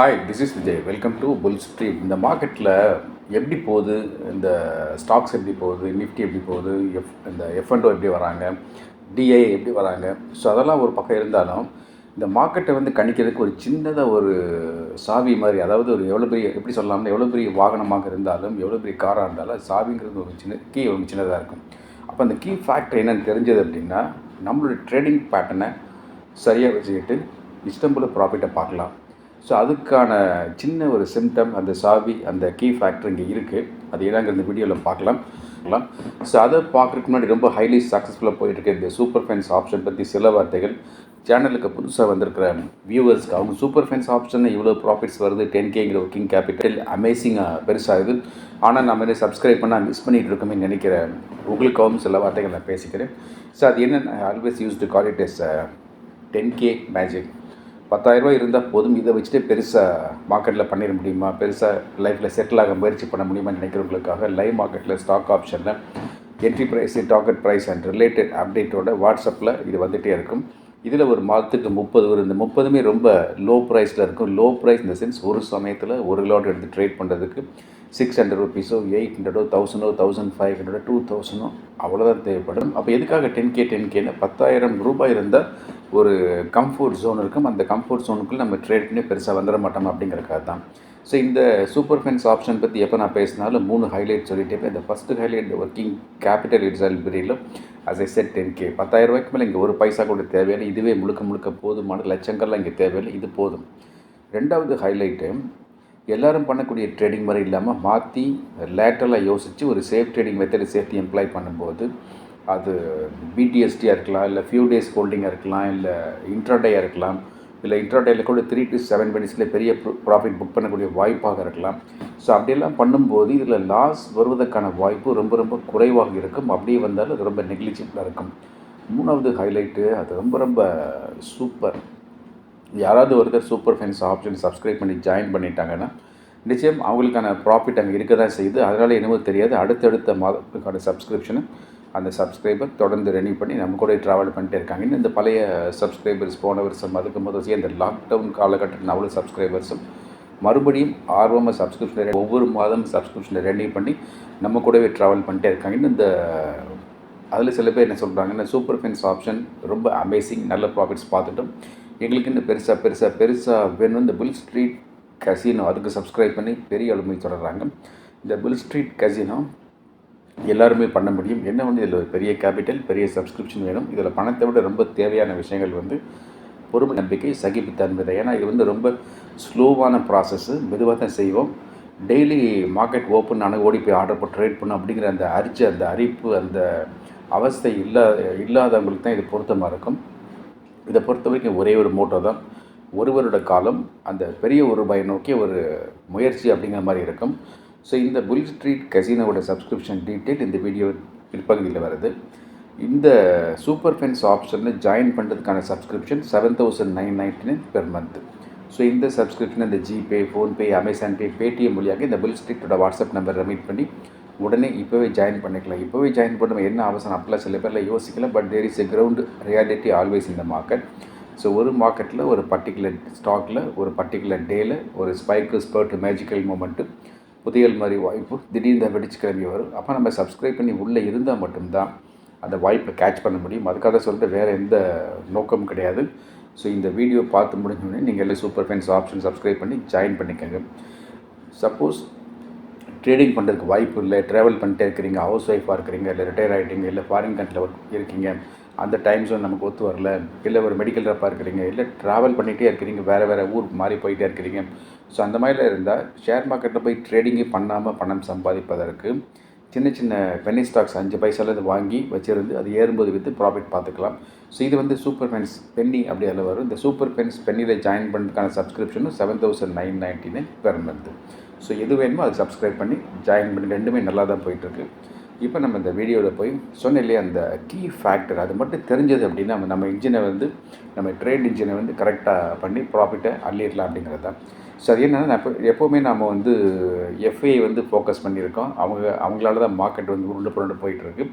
Hi this is Vijay welcome to bull street இந்த மார்க்கெட்டில் எப்படி போகுது? இந்த ஸ்டாக்ஸ் எப்படி போகுது? நிஃப்டி எப்படி போகுது? எஃப் இந்த எஃப்என்டோ எப்படி வராங்க? டிஐ எப்படி வராங்க? ஸோ அதெல்லாம் ஒரு பக்கம் இருந்தாலும் இந்த மார்க்கெட்டை வந்து கணிக்கிறதுக்கு ஒரு சின்னதாக ஒரு சாவி மாதிரி அதாவது ஒரு எவ்வளோ பெரிய எப்படி சொல்லலாம்னா எவ்வளோ பெரிய வாகனமாக இருந்தாலும் எவ்வளோ பெரிய காராக இருந்தாலும் சாவிங்கிறது ஒரு சின்ன கீ ஒரு சின்னதாக இருக்கும். அப்போ அந்த கீ ஃபேக்டர் என்னென்னு தெரிஞ்சது அப்படின்னா நம்மளோட ட்ரேடிங் பேட்டர்னை சரியாக வச்சுக்கிட்டு இஷ்டம் ப்ராஃபிட்டை பார்க்கலாம். ஸோ அதுக்கான சின்ன ஒரு சிம்டம் அந்த சாவி அந்த கீ ஃபேக்டர் இங்கே இருக்குது அது என்னங்கிற இந்த வீடியோவில் பார்க்கலாம். பார்க்கலாம். ஸோ அதை பார்க்குறதுக்கு முன்னாடி ரொம்ப ஹைலி சக்ஸஸ்ஃபுல்லாக போயிட்டுருக்கு இந்த சூப்பர் ஃபேன்ஸ் ஆப்ஷன் பற்றி சில வார்த்தைகள். சேனலுக்கு புதுசாக வந்திருக்கிற வியூவர்ஸ்க்கு அவங்க சூப்பர் ஃபேன்ஸ் ஆப்ஷன் இவ்வளோ ப்ராஃபிட்ஸ் வருது டென் கேங்கிற ஒர்க்கிங் கேபிட்டல் அமேசிங்காக பெருசாகுது ஆனால் நம்ம என்ன சப்ஸ்கிரைப் பண்ணால் மிஸ் பண்ணிகிட்டு இருக்கோமே நினைக்கிற உங்களுக்காகவும் சில வார்த்தைகள் நான் பேசிக்கிறேன். ஸோ அது என்ன always use to call it as ten K magic பத்தாயிரரூபா இருந்தால் போதும். இதை வச்சுட்டு பெருசாக மார்க்கெட்டில் பண்ணிட முடியுமா? பெருசாக லைஃப்பில் செட்டில் ஆக முயற்சி பண்ண முடியுமா நினைக்கிறவங்களுக்காக லைவ் மார்க்கெட்டில் ஸ்டாக் ஆப்ஷனில் entry price target price and related அப்டேட்டோட வாட்ஸ்அப்பில் இது வந்துகிட்டே இருக்கும். இதில் ஒரு மாதத்துக்கு முப்பது வரும் இந்த முப்பதுமே ரொம்ப லோ ப்ரைஸில் இருக்கும் லோ ப்ரைஸ் இந்த சென்ஸ் ஒரு சமயத்தில் ஒரு லாட் எடுத்து ட்ரேட் பண்ணுறதுக்கு சிக்ஸ் ஹண்ட்ரட் ருபீஸோ எயிட் ஹண்ட்ரடோ தௌசண்டோ தௌசண்ட் ஃபைவ் ஹண்ட்ரடோ டூ தௌசண்டோ அவ்வளோதான் தேவைப்படும். அப்போ எதுக்காக டென் கே டென் கேன்னு பத்தாயிரம் ரூபாய் இருந்தால் ஒரு கம்ஃபர்ட் ஜோன் இருக்கும். அந்த கம்ஃபர்ட் ஜோனுக்குள்ளே நம்ம ட்ரேட் பண்ணி பெருசாக வந்துட மாட்டோம் அப்படிங்கிறக்காக தான். ஸோ இந்த சூப்பர் ஃபென்ஸ் ஆப்ஷன் பற்றி எப்போ நான் பேசினாலும் மூணு ஹைலைட் சொல்லிட்டே போய் இந்த first highlight working capital it's அல்பிரியில் as I set ten K பத்தாயிரம் ரூபாய்க்கு மேலே இங்கே ஒரு பைசா கூட தேவையில்லை. இதுவே முழுக்க முழுக்க போதுமான லட்சங்கள்லாம் இங்கே தேவையில்லை. இது போதும். ரெண்டாவது ஹைலைட்டு எல்லோரும் பண்ணக்கூடிய ட்ரேடிங் மாதிரி இல்லாமல் மாற்றி லேட்டரலாக யோசித்து ஒரு சேஃப் ட்ரேடிங் மெத்தடை சேர்த்து எம்ப்ளாய் பண்ணும்போது அது பிடிஎஸ்டியாக இருக்கலாம் இல்லை ஃபியூ டேஸ் ஹோல்டிங்காக இருக்கலாம் இல்லை இன்ட்ராடேயாக இருக்கலாம் இல்லை இன்ட்ராடேயில் கூட த்ரீ டு செவன் மினிட்ஸில் பெரிய ப்ராஃபிட் புக் பண்ணக்கூடிய வாய்ப்பாக இருக்கலாம். ஸோ அப்படியெல்லாம் பண்ணும்போது இதில் லாஸ் வருவதற்கான வாய்ப்பு ரொம்ப ரொம்ப குறைவாக இருக்கும். அப்படியே வந்தாலும் அது ரொம்ப நெக்லிஜிபிளாக இருக்கும். மூணாவது ஹைலைட்டு அது ரொம்ப ரொம்ப சூப்பர் யாராவது ஒருத்தர் சூப்பர் ஃபேன்ஸ் ஆப்ஷன் சப்ஸ்கிரைப் பண்ணி ஜாயின் பண்ணிட்டாங்கன்னா நிச்சயம் அவங்களுக்கான ப்ராஃபிட் அங்கே இருக்க தான் செய்யுது. அதனால் என்னவோ தெரியாது. அடுத்தடுத்த மாதத்துக்கான சப்ஸ்கிரிப்ஷனை அந்த சப்ஸ்கிரைபர் தொடர்ந்து ரெனியூ பண்ணி நம்ம கூட ட்ராவல் பண்ணிட்டே இருக்காங்க. இன்னும் இந்த பழைய சப்ஸ்கிரைபர்ஸ் போன வருஷம் அதுக்கு முதல் இந்த லாக்டவுன் காலகட்டத்தில் அவ்வளோ சப்ஸ்கிரைபர்ஸும் மறுபடியும் ஆர்வமாக சப்ஸ்கிரிப்ஷன் ஒவ்வொரு மாதம் சப்ஸ்கிரிப்ஷனை ரெனியூ பண்ணி நம்ம கூடவே ட்ராவல் பண்ணிட்டே இருக்காங்க. இன்னும் இந்த அதில் சில பேர் என்ன சொல்கிறாங்கன்னா சூப்பர் ஃபென்ஸ் ஆப்ஷன் ரொம்ப அமேசிங் நல்ல ப்ராஃபிட்ஸ் பார்த்துட்டோம். எங்களுக்கு இன்னும் பெருசாக பெருசாக பெருசாக வேணும் இந்த பில் ஸ்ட்ரீட் கசினோ அதுக்கு சப்ஸ்கிரைப் பண்ணி பெரிய அலுமை தொடர்றாங்க. இந்த பில் ஸ்ட்ரீட் கசினோ எல்லாருமே பண்ண முடியும். என்ன வந்து இதில் ஒரு பெரிய கேபிட்டல் பெரிய சப்ஸ்கிரிப்ஷன் வேணும்? இதில் பணத்தை விட ரொம்ப தேவையான விஷயங்கள் வந்து பொறுமை நம்பிக்கை சகிப்புத்தன்மை தான். ஏன்னா இது வந்து ரொம்ப ஸ்லோவான ப்ராசஸ்ஸு மெதுவாக தான் செய்வோம். டெய்லி மார்க்கெட் ஓப்பன் ஆனால் ஓடி போய் ஆர்டர் போட்டு ட்ரேட் பண்ணும் அப்படிங்கிற அந்த அரிச்சு அந்த அரிப்பு அந்த அவஸ்தை இல்லா இல்லாதவங்களுக்கு தான் இது பொருத்தமாக இருக்கும். இதை பொறுத்த வரைக்கும் ஒரே ஒரு மோட்டோ தான். ஒருவரோட காலம் அந்த பெரிய ஒரு ரூபாயை நோக்கி ஒரு முயற்சி அப்படிங்கிற மாதிரி இருக்கும். ஸோ இந்த புல் ஸ்ட்ரீட் கசினோட சப்ஸ்கிரிப்ஷன் டீட்டெயில் இந்த வீடியோ பிற்பகுதியில் வருது. இந்த சூப்பர் ஃபென்ஸ் ஆப்ஷனில் ஜாயின் பண்ணுறதுக்கான subscription seven thousand nine ninety nine per month so இந்த சப்ஸ்கிரிப்ஷன் இந்த GPay PhonePe Amazon Pay Paytm வழியாக இந்த புல் ஸ்ட்ரீட்டோட வாட்ஸ்அப் நம்பர் மீட் பண்ணி உடனே இப்போவே ஜாயின் பண்ணிக்கலாம். இப்போவே ஜாயின் பண்ண என்ன அவசரம்? அப்படிலாம் சில பேரில் யோசிக்கல but there is a ground reality always இந்த மார்க்கெட் ஸோ ஒரு மார்க்கெட்டில் ஒரு பர்டிகுலர் ஸ்டாக்கில் ஒரு பர்டிகுலர் டேயில் ஒரு ஸ்பைக்கு ஸ்பர்ட் மேஜிக்கல் மூமெண்ட்டு புதையல் மாதிரி வாய்ப்பு திடீர்னு வெடிச்சு கிளம்பி வரும். அப்போ நம்ம சப்ஸ்கிரைப் பண்ணி உள்ளே இருந்தால் மட்டும்தான் அந்த வாய்ப்பை கேட்ச் பண்ண முடியும். அதுக்காக சொல்லிட்டு வேறு எந்த நோக்கமும் கிடையாது. ஸோ இந்த வீடியோ பார்த்து முடிஞ்சோடனே நீங்கள் எல்லாம் சூப்பர் ஃபென்ஸ் ஆப்ஷன் சப்ஸ்கிரைப் பண்ணி ஜாயின் பண்ணிக்கோங்க. சப்போஸ் ட்ரேடிங் பண்ணுறதுக்கு வாய்ப்பு இல்லை ட்ராவல் பண்ணிட்டே இருக்கிறீங்க ஹவுஸ் ஒய்ஃபாக இருக்கிறீங்க இல்லை ரிட்டையர் ஆகிட்டீங்க இல்லை ஃபாரின் கண்ட்ரியில் ஒர்க் இருக்கீங்க அந்த டைம் ஜோன் நமக்கு ஒத்து வரல. இல்லை ஒரு மெடிக்கல் ரப்பாக இருக்கிறீங்க இல்லை ட்ராவல் பண்ணிகிட்டே இருக்கிறீங்க வேறு வேறு ஊர் மாறி போயிட்டே இருக்கிறீங்க. ஸோ அந்த மாதிரிலாம் இருந்தால் ஷேர் மார்க்கெட்டில் போய் ட்ரேடிங்கே பண்ணாமல் பணம் சம்பாதிப்பதற்கு சின்ன சின்ன பென்னி ஸ்டாக்ஸ் அஞ்சு பைசாலேருந்து வாங்கி வச்சுருந்து அது ஏறும்போது விற்று ப்ராஃபிட் பார்த்துக்கலாம். ஸோ இது வந்து சூப்பர் பென்ஸ் பென்னி அப்படி அதில் வரும். இந்த சூப்பர் பென்ஸ் பென்னியில் ஜாயின் பண்ணுறதுக்கான சப்ஸ்கிரிப்ஷனும் seven thousand nine ninety nine per so எது வேணுமோ அது சப்ஸ்கிரைப் பண்ணி ஜாயின் பண்ணி ரெண்டுமே நல்லா தான் போயிட்டுருக்கு இப்போ நம்ம இந்த வீடியோவில் போய் சொன்ன இல்லையா அந்த கீ ஃபேக்டர் அது மட்டும் தெரிஞ்சது அப்படின்னா நம்ம நம்ம இன்ஜினை வந்து நம்ம ட்ரேட் இன்ஜினை வந்து கரெக்டாக பண்ணி ப்ராஃபிட்டை அள்ளிடலாம் அப்படிங்கிறது தான். ஸோ அது என்னென்னா எப்போ எப்போவுமே நம்ம வந்து எஃப்ஐ வந்து ஃபோக்கஸ் பண்ணியிருக்கோம். அவங்க அவங்களால தான் மார்க்கெட் வந்து உருண்டு புரண்டு போயிட்டுருக்கு.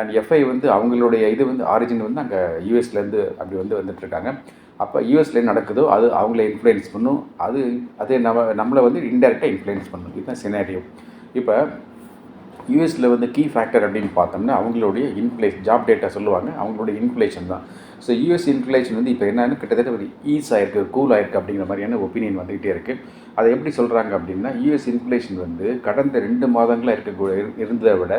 அண்ட் எஃப்ஐ வந்து அவங்களுடைய இது வந்து ஆரிஜின் வந்து அங்கே யூஎஸ்லேருந்து அப்படி வந்து வந்துட்டுருக்காங்க. அப்போ யூஎஸ்ல நடக்குதோ அது அவங்கள இன்ஃப்ளூயன்ஸ் பண்ணும். அது அது நம்ம நம்மளை வந்து இன்டெரக்டாக இன்ஃப்ளூயன்ஸ் பண்ணும். இதுதான் சினாரியோ இப்போ யூஎஸில் வந்து கீ ஃபேக்டர் அப்படின்னு பார்த்தோம்னா அவங்களுடைய இன்ஃப்ளேஷன் ஜாப் டேட்டா சொல்லுவாங்க அவங்களுடைய இன்ஃப்ளேஷன் தான். ஸோ யூஎஸ் இன்ஃப்ளேஷன் வந்து இப்போ என்னன்னு கிட்டத்தட்ட ஒரு ஈஸ் ஆயிருக்கு கூல் ஆயிருக்கு அப்படிங்கிற மாதிரியான ஒப்பீனியன் வந்துகிட்டே இருக்குது அதை எப்படி சொல்கிறாங்க அப்படின்னா யூஎஸ் இன்ஃப்ளேஷன் வந்து கடந்த ரெண்டு மாதங்களாக இருக்கக்கூடிய இருந்ததை விட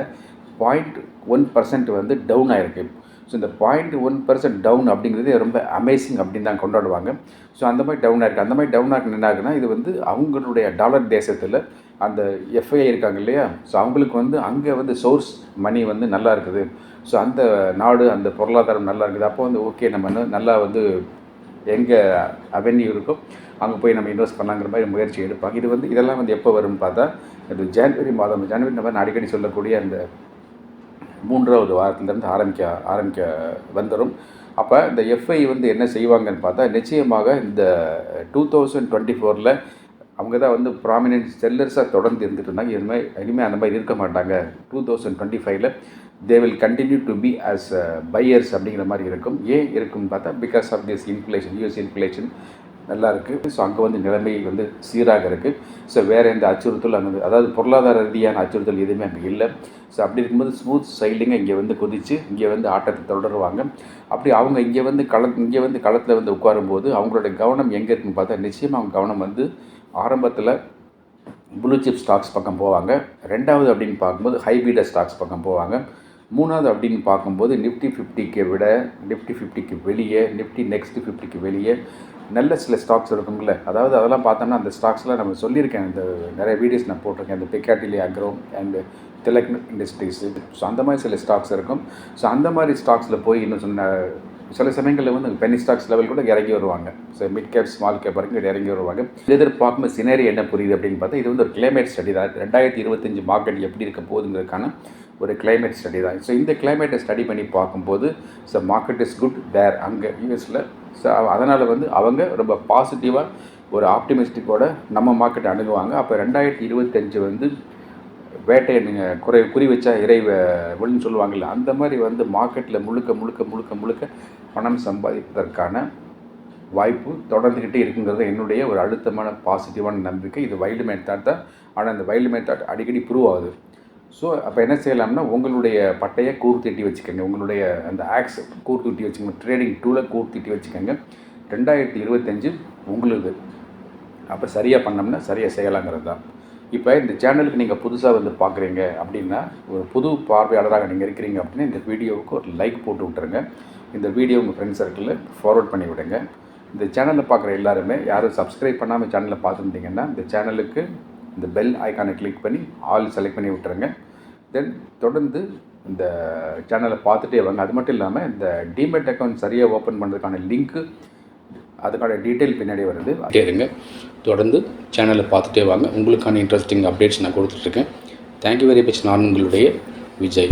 பாயிண்ட் ஒன் பர்சன்ட் வந்து டவுன் ஆயிருக்கு. ஸோ இந்த பாயிண்ட் ஒன் பர்சன்ட் டவுன் அப்படிங்கிறது ரொம்ப அமேசிங் அப்படின்னு தான் கொண்டாடுவாங்க. ஸோ அந்த மாதிரி டவுன் ஆகிருக்கு அந்த மாதிரி டவுன் ஆகி என்ன ஆகுனா இது வந்து அவங்களுடைய டாலர் தேசத்தில் அந்த எஃப்ஐ இருக்காங்க இல்லையா? ஸோ அவங்களுக்கு வந்து அங்கே வந்து சோர்ஸ் மணி வந்து நல்லா இருக்குது. ஸோ அந்த நாடு அந்த பொருளாதாரம் நல்லா இருக்குது. அப்போ வந்து ஓகே நம்ம நல்லா வந்து எங்கே அவென்யூ இருக்கோ அங்கே போய் நம்ம இன்வெஸ்ட் பண்ணலாங்கிற மாதிரி முயற்சி எடுப்பாங்க. இது வந்து இதெல்லாம் வந்து எப்போ வரும்னு பார்த்தா இது ஜனவரி மாதம் ஜனவரி நம்ம அடிக்கடி சொல்லக்கூடிய அந்த மூன்றாவது வாரத்திலேருந்து ஆரம்பிக்க ஆரம்பிக்க வந்துடும் அப்போ இந்த எஃப்ஐ வந்து என்ன செய்வாங்கன்னு பார்த்தா நிச்சயமாக இந்த டூ தௌசண்ட் டுவெண்ட்டி ஃபோரில் அவங்க தான் வந்து ப்ராமினென்ட் செல்லர்ஸாக தொடர்ந்து இருந்துட்டு இருந்தாங்க. இனிமேல் இனிமேல் அந்த மாதிரி இருக்க மாட்டாங்க. டூ தௌசண்ட் டுவெண்ட்டி ஃபைவ்ல they will continue to be as buyers அப்படிங்கிற மாதிரி இருக்கும். ஏன் இருக்கும்னு பார்த்தா because of this inflation US inflation நல்லா இருக்குது ஸோ அங்கே வந்து நிலைமை வந்து சீராக இருக்குது ஸோ வேறு எந்த அச்சுறுத்தல் அங்கே அதாவது பொருளாதார ரீதியான அச்சுறுத்தல் எதுவுமே அங்கே இல்லை. ஸோ அப்படி இருக்கும்போது ஸ்மூத் சைலிங்காக இங்கே வந்து குதித்து இங்கே வந்து ஆட்டத்தை தொடருவாங்க. அப்படி அவங்க இங்கே வந்து கள இங்கே வந்து களத்தில் வந்து உட்காரும்போது அவங்களோட கவனம் எங்கே இருக்குன்னு பார்த்தா நிச்சயமாக அவங்க கவனம் வந்து ஆரம்பத்தில் ப்ளூ சிப் ஸ்டாக்ஸ் பக்கம் போவாங்க. ரெண்டாவது அப்படின்னு பார்க்கும்போது ஹைபீட ஸ்டாக்ஸ் பக்கம் போவாங்க. மூணாவது அப்படின்னு பார்க்கும்போது நிஃப்டி ஃபிஃப்டிக்கு விட நிஃப்டி ஃபிஃப்டிக்கு வெளியே நிஃப்டி நெக்ஸ்ட் ஃபிஃப்டிக்கு வெளியே நல்ல சில ஸ்டாக்ஸ் இருக்குங்கள அதாவது அதெல்லாம் பார்த்தோம்னா அந்த ஸ்டாக்ஸ்லாம் நம்ம சொல்லியிருக்கேன். இந்த நிறைய வீடியோஸ் நான் போட்டிருக்கேன். இந்த பெக்காட்டிலி agro and Tilak industries so அந்த மாதிரி சில ஸ்டாக்ஸ் இருக்கும். ஸோ அந்த மாதிரி ஸ்டாக்ஸில் போய் இன்னும் சொன்ன சில சமயங்களில் வந்து பெனி ஸ்டாக்ஸ் லெவல் கூட இறங்கி வருவாங்க. So mid cap small cap வரைக்கும் இறங்கி வருவாங்க. எதிர்பார்க்கும் சினேரி என்ன புரியுது அப்படின்னு பார்த்தா இது வந்து ஒரு கிளைமேட் ஸ்டடி தான். ரெண்டாயிரத்தி இருபத்தஞ்சு மார்க்கெட் எப்படி இருக்க போகுதுங்கிறதுக்கான ஒரு கிளைமேட் ஸ்டடி தான். ஸோ இந்த கிளைமேட்டை ஸ்டடி பண்ணி பார்க்கும்போது so market is good there அங்கே யூஎஸில் ஸோ அதனால் வந்து அவங்க ரொம்ப பாசிட்டிவாக ஒரு ஆப்டிமிஸ்டிக்கோட நம்ம மார்க்கெட்டை அணுகுவாங்க. அப்போ ரெண்டாயிரத்தி இருபத்தஞ்சு வந்து வேட்டையை நீங்கள் குறை குறி வச்சா இறை ஒளின்னு சொல்லுவாங்கல்ல அந்த மாதிரி வந்து மார்க்கெட்டில் முழுக்க முழுக்க முழுக்க முழுக்க பணம் சம்பாதிப்பதற்கான வாய்ப்பு தொடர்ந்துக்கிட்டே இருக்குங்கிறது என்னுடைய ஒரு அழுத்தமான பாசிட்டிவான நம்பிக்கை. இது வைல்டு மெத்தாட் தான். ஆனால் அந்த வைல்டு மெத்தாட் அடிக்கடி ப்ரூவ் ஆகுது. ஸோ அப்போ என்ன செய்யலாம்னா உங்களுடைய பட்டையை கூர்த்திட்டி வச்சுக்கோங்க. உங்களுடைய அந்த ஆக்ஸ் கூர்த்திட்டி வச்சுக்கோங்க. ட்ரேடிங் டூலை கூர்த்திட்டி வச்சுக்கோங்க. ரெண்டாயிரத்தி இருபத்தஞ்சு உங்களுக்கு அப்போ சரியாக பண்ணோம்னா சரியாக செய்யலாங்கிறது தான். இப்போ இந்த சேனலுக்கு நீங்கள் புதுசாக வந்து பார்க்குறீங்க அப்படின்னா ஒரு புது பார்வையாளராக நீங்கள் இருக்கிறீங்க அப்படின்னா இந்த வீடியோவுக்கு ஒரு லைக் போட்டு விட்டுருங்க. இந்த வீடியோ உங்கள் ஃப்ரெண்ட்ஸ் சர்க்கிளில் ஃபார்வர்ட் பண்ணி விடுங்க. இந்த சேனலில் பார்க்குற எல்லாருமே யாரும் சப்ஸ்கிரைப் பண்ணாமல் சேனலில் பார்த்துருந்தீங்கன்னா இந்த சேனலுக்கு இந்த பெல் ஐக்கானை கிளிக் பண்ணி ஆல் செலக்ட் பண்ணி விட்டுருங்க. தென் தொடர்ந்து இந்த சேனலை பார்த்துட்டே வாங்க. அது மட்டும் இல்லாமல் இந்த டிமெட் அக்கௌண்ட் சரியாக ஓப்பன் பண்ணுறதுக்கான லிங்க்கு அதுக்கான டீட்டெயில் பின்னாடி வருது. கேளுங்க தொடர்ந்து சேனலை பார்த்துட்டே வாங்க. உங்களுக்கான இன்ட்ரெஸ்டிங் அப்டேட்ஸ் நான் கொடுத்துட்ருக்கேன் தேங்க்யூ வெரி மச் நான் உங்களுடைய விஜய்.